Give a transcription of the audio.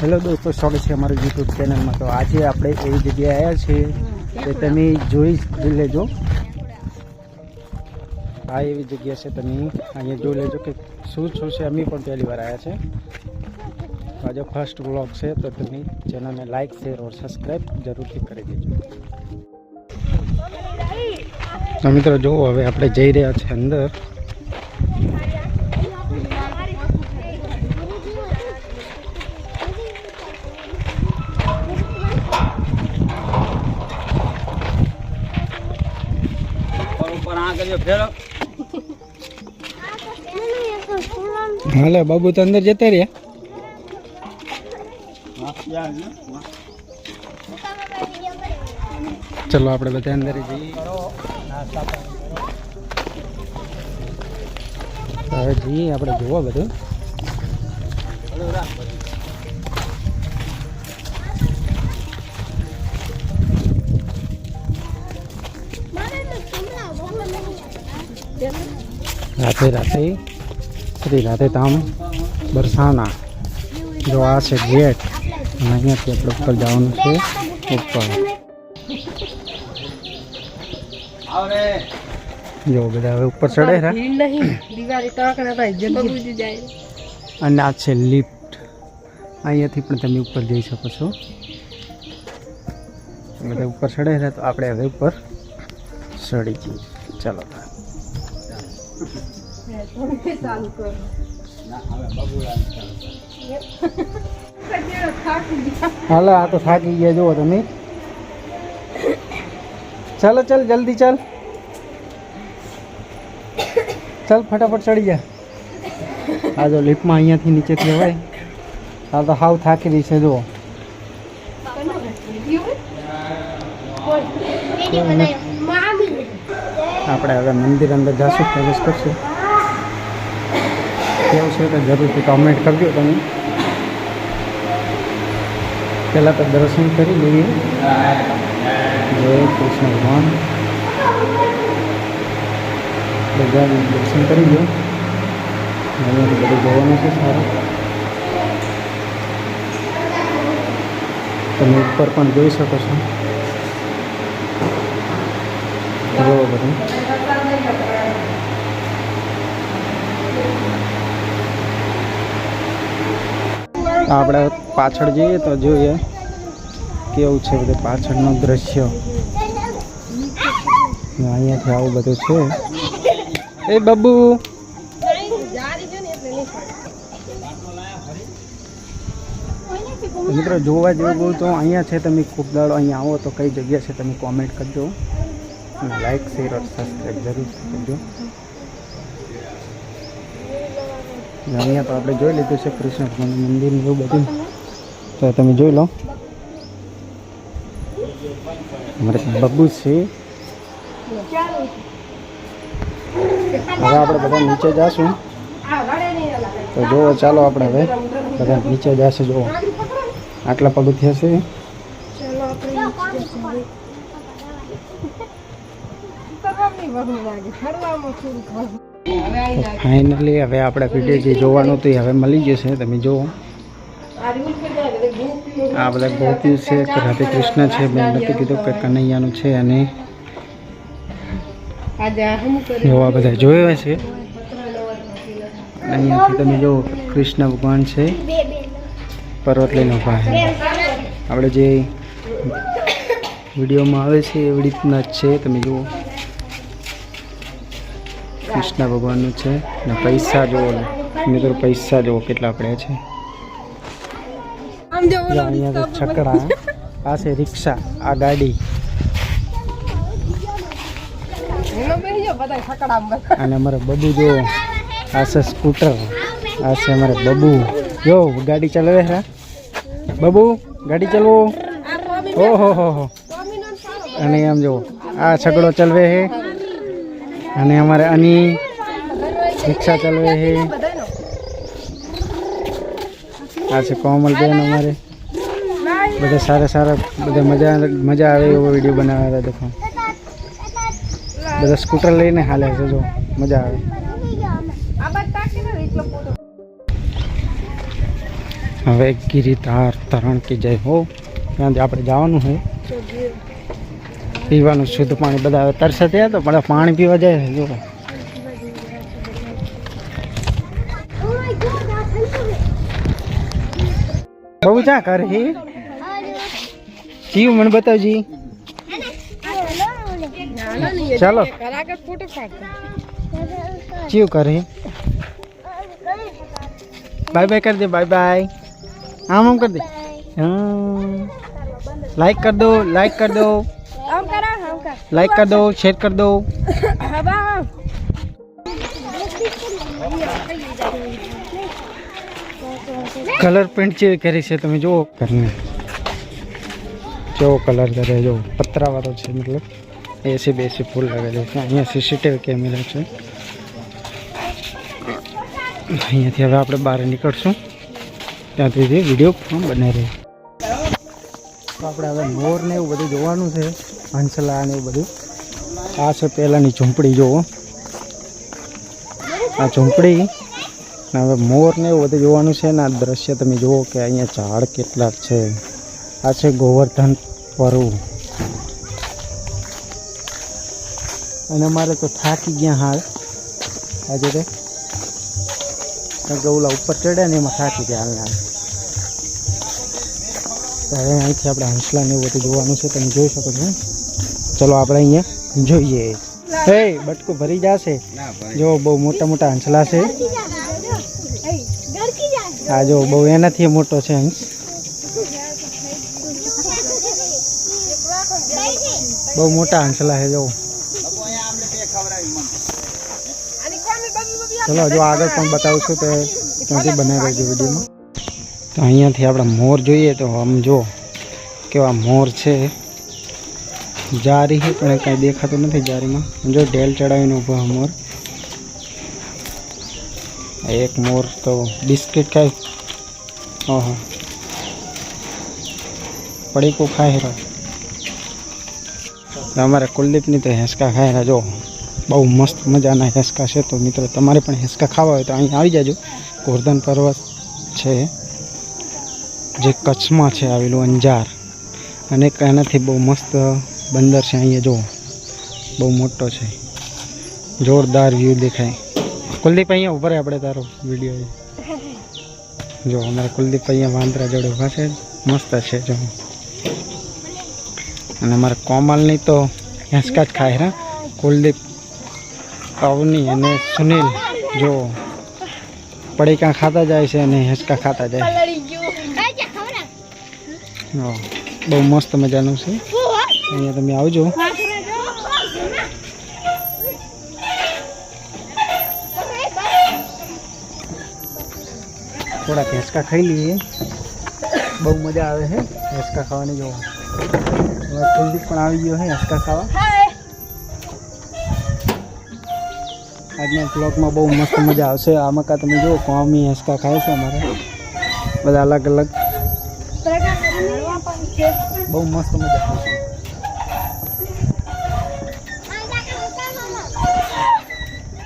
Hello દોસ્તો, સ્વાગત છે અમારું યુટ્યુબ ચેનલમાં તો આજે આપણે એવી જગ્યાએ આવ્યા છીએ કે તમે જોઈ લેજો. આ એવી જગ્યા છે તમે અહીંયા જોઈ લેજો કે શું શું છે. અમે પણ પહેલી વાર આવ્યા છે. આજે ફર્સ્ટ વ્લોગ છે, તો તમે ચેનલને લાઇક શેર ઓર સબસ્ક્રાઈબ જરૂરથી કરી દેજો. તો મિત્રો, જુઓ, હવે આપણે જઈ રહ્યા છીએ અંદર ઉપર આ હાલે, બાબુ તો અંદર જતા રહ્યા. ચલો, આપણે બધા અંદર જઈએ. હવે જઈએ આપણે, જોવા બધું. રાતે રાતે શ્રી રાતે તામ બરસાના. જો આ છે ગેટ અને અહીંયાથી આપણે ઉપર જવાનું છે ઉપર. જો બધા હવે ઉપર ચડે અને આ છે લિફ્ટ. અહીંયાથી પણ તમે ઉપર જઈ શકો છો. બધા ઉપર ચડે છે તો આપણે હવે ઉપર ચડી જઈએ ચાલો. હાલો આ તો થાકી ગયા જુઓ તમે ચાલો ચાલ જલ્દી ચાલ ચાલ ફટાફટ ચડી જા આ જો લિફ્ટમાં અહીંયાથી નીચેથી હોય આ તો હાવ થાકી રહી છે જુઓ આપણે હવે મંદિર અંદર જાશું પ્રવેશ કરશું. કેવું છે તો જરૂરથી કમેન્ટ કરજો તમે. પહેલાં તો દર્શન કરી લઈએ. જય કૃષ્ણ ભગવાન. બધા દર્શન કરી લો અહીંયાથી બધું જોવાનું છે સારું. તમે ઉપર પણ જોઈ શકો છો. જોવો બધું. આપણે પાછળ જઈએ તો જોઈએ કેવું છે બધું પાછળનું દ્રશ્ય. અહીંયાથી આવું બધું છે. એ બબ્બુ મિત્રો, જોવા જેવું તો અહીંયા છે તમે, ખૂબ દાડો અહીંયા આવો તો કઈ જગ્યા છે તમે કોમેન્ટ કરજો. અને લાઈક શેર અને સબસ્ક્રાઈબ જરૂર કરજો. અહીંયા તો આપણે જોઈ લીધું છે કૃષ્ણ ભગવાનનું મંદિર એવું બધું. તો તમે જોઈ લો. અમારે બબ્બુ છે. હવે આપણે બધા નીચે જશું. તો જુઓ, ચાલો આપણે હવે બધા નીચે જશે, જુઓ. આટલા પગથિયા છે. ફાઇનલી હવે આપણે વીડિયો જે જોવાનું હતું એ હવે મળી જશે તમે જુઓ. આ બધા ગોપી છે કે રાધે કૃષ્ણ છે મેં નથી કીધું કે કનૈયાનું છે અને જોવા એવા બધા જોયા છે. અહીંયાથી તમે જો કૃષ્ણ ભગવાન છે. પર્વત લઈને છે. આપણે જે વિડીયોમાં આવે છે એવી રીતના જ છે તમે જુઓ. કૃષ્ણ ભગવાનનું છે. અને પૈસા જુઓ ને મિત્રો પૈસા જુઓ કેટલા પડ્યા છે. અહીંયા તો છકડા આ છે રિક્ષા આ ગાડી. જાઓ અને અમારે બબુ જો આ છે સ્કૂટર આ છે અમારે બબુ. જો ગાડી ચલાવે હા? બબુ ગાડી ચલવો. ઓહો હો હો. અને આમ જો આ છકડો ચલવે છે અને અમારે અની રિક્ષા ચલવે છે. આ છે કોમલબેન અમારે. બધા સારા સારા, બધા મજા મજા આવે એવો વીડિયો બનાવ્યા હતા દેખો. બધા સ્કૂટર લઈને હાલે છે, જો. મજા આવે. હવે ગિરિધાર તરણ કે જય હો. ત્યાંથી આપણે જવાનું છે. પીવાનું શુદ્ધ પાણી બધા હવે તરસે થયા તો પણ પાણી પીવા જાય છે જો બહુ ચા કરે છે જીવ મને બતાવજી ચાલો કલાક જ ફોટો પાડતા જીવ કરે બાય બાય કરી દે બાય બાય આમ આમ કરી દે હા લાઈક कर दो लाइक कर दो આમ કરા આમ કર लाइक कर दो शेयर कर दो હવા આમ કલર પેન્ટ જેવી કરી છે તમે જુઓ ઘરને કેવો કલર કરે જો પતરાવાળો છે મતલબ એસી બેસી ફૂલ લગેલો છે અહીંયા સીસીટીવી કેમેરા છે અહીંયાથી હવે આપણે બહાર નીકળશું ત્યાંથી જે વિડીયો પણ બનાવી રહી તો આપણે હવે મોર ને એવું બધું જોવાનું છે હંસલા ને બધું. આ છે પહેલાંની ઝૂંપડી, જુઓ. આ ઝૂંપડી હવે મોર ને એવું બધું જોવાનું છે ને આ દ્રશ્ય તમે જુઓ કે અહીંયા ઝાડ કેટલા છે. આ છે ગોવર્ધન પરુ અને અમારે તો થાકી ગયા હાલ. આજે તે ઓલા ઉપર ચડ્યા ને એમાં થાકી ગયા હાલ હાલ. તો હવે અહીંથી આપણે હંસલા ને એવું બધું જોવાનું છે, તમે જોઈ શકો છો. ચલો આપણે અહીંયા જોઈએ. એ બટકું ભરી જશે. જો બહુ મોટા મોટા હંસલા છે. આ જો બહુ એનાથી મોટો છે હંસ બહુ મોટા હંસલા છે જો. ચલો જો આગળ પણ બતાવું છું તો ત્યાંથી બનાવી રહેજો વિડીયોમાં. તો અહીંયાથી આપણે મોર જોઈએ તો આમ જો કેવા મોર છે. જારી છે પણ કાંઈ દેખાતું નથી જારીમાં. જો ઢેલ ચડાવીને ઊભો મોર. એક મોર તો બિસ્કિટ ખાય. ઓહો. પડીકું ખાય રહ્યો અમારે કુલદીપની તો હેંસકા ખાય જો, બહુ મસ્ત મજાના હેંસકા છે. તો મિત્રો, તમારે પણ હેંસકા ખાવા હોય તો અહીં આવી જાજો. ગોર્ધન પર્વત છે, જે કચ્છમાં છે આવેલું અંજાર. અને એનાથી બહુ મસ્ત બંદર છે અહીંયા જુઓ બહુ મોટો છે. જોરદાર વ્યૂ દેખાય. કુલદીપ અહીંયા ઊભા રહે આપણે તારો વીડિયો જો અમારા કુલદીપ અહીંયા વાંદરા જોડે ઊભા છે. મસ્ત છે જો. અને અમારા કોમલની તો હેંસકા જ ખાય હા. કુલદીપ અવની અને સુનિલ જો. પડીકા ખાતા જાય છે અને હેંસકા ખાતા જાય. બહુ મસ્ત મજાનું છે. અહીંયા તમે આવજો. થોડાક હેંચકા ખાઈ લઈએ. બહુ મજા આવે છે હેંચકા ખાવાની જો. હવે કુલદીપ પણ આવી ગયો છે હેંચકા ખાવા. આજના બ્લોગમાં બહુ મસ્ત મજા આવશે. આ મકા તમે જુઓ, કોમી હેંચકા ખાય છે અમારે. બધા અલગ અલગ. બહુ મસ્ત મજા આવશે.